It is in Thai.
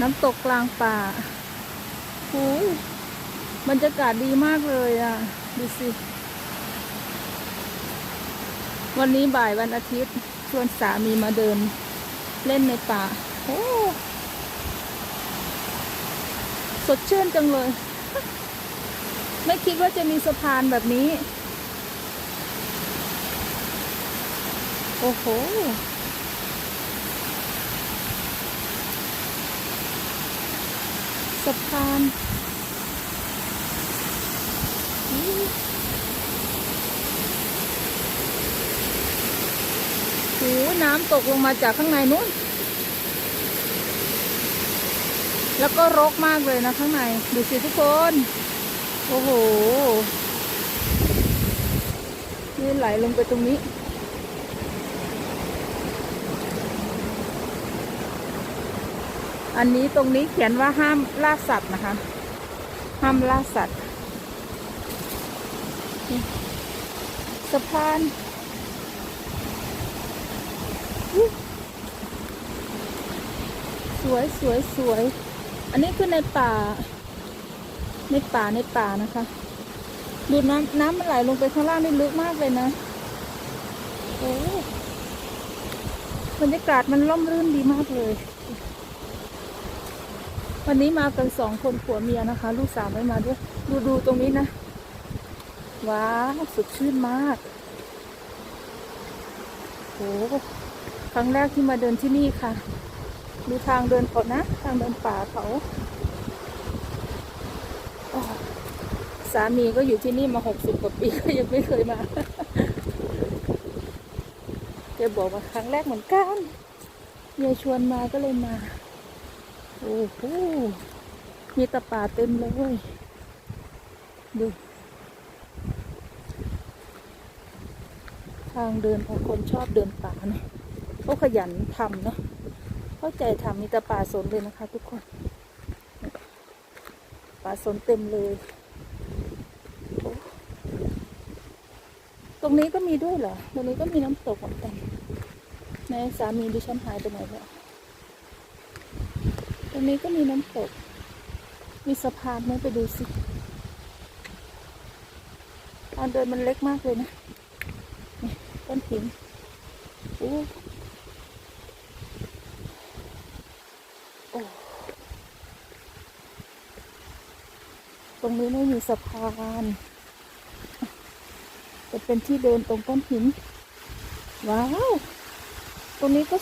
น้ำตกกลางป่าโอ้ยบรรยากาศดีมากเลยอะ ดูสิ วันนี้บ่ายวันอาทิตย์ ชวนสามีมาเดิน เล่นในป่า โอ้สดชื่นจังเลย ไม่คิดว่าจะมีสะพานแบบนี้ โอ้โห สะพานอู้น้ำตกลงมาจากข้างในนู้น แล้วก็รกมากเลยนะข้างใน ดูสิทุกคน โอ้โห นี่ไหลลงไปตรงนี้ อันนี้ตรงนี้เขียนว่าห้ามล่าสัตว์นะคะ ห้ามล่าสัตว์สะพานสวยสวยสวย อันนี้คือในป่า ในป่าในป่านะคะ ดูน้ำน้ำมันไหลลงไปข้างล่างนี่ลึกมากเลยนะโอ้บรรยากาศมันร่มรื่นดีมากเลย วันนี้มากันสองคนผัวเมียนะคะ ลูกสาวไม่มาด้วย ดูดูตรงนี้นะ ว้าวสดชื่นมากโอ้ครั้งแรกที่มาเดินที่นี่ค่ะ ดูทางเดินเขานะ ทางเดินป่าเขาสามีก็อยู่ที่นี่มาหกสิบกว่าปีก็ยังไม่เคยมาแกบอกว่าครั้งแรกเหมือนกันยายชวนมาก็เลยมา โอ้โหมีตะป่าเต็มเลยดู ทางเดินของคนชอบเดินป่าเนะเขาขยันทำเนาะเข้าใจทำมีต่ป่าสนเลยนะคะ ทุกคน ป่าสนเต็มเลย ตรงนี้ก็มีด้วยเหรอ ตรงนี้ก็มีน้ำตกเหมือนกันแม่สามีดิฉันหายไปไหนแล้ว รงนี้ก็มีน้ำตก มีสะพานไหมไปดูสิทางเดินมันเล็กมากเลยนะนี่ต้นหินโอ้โอ้ตรงนี้ไม่มีสะพานจะเป็นที่เดินตรงต้นหิน ว้าว ตรงนี้ก็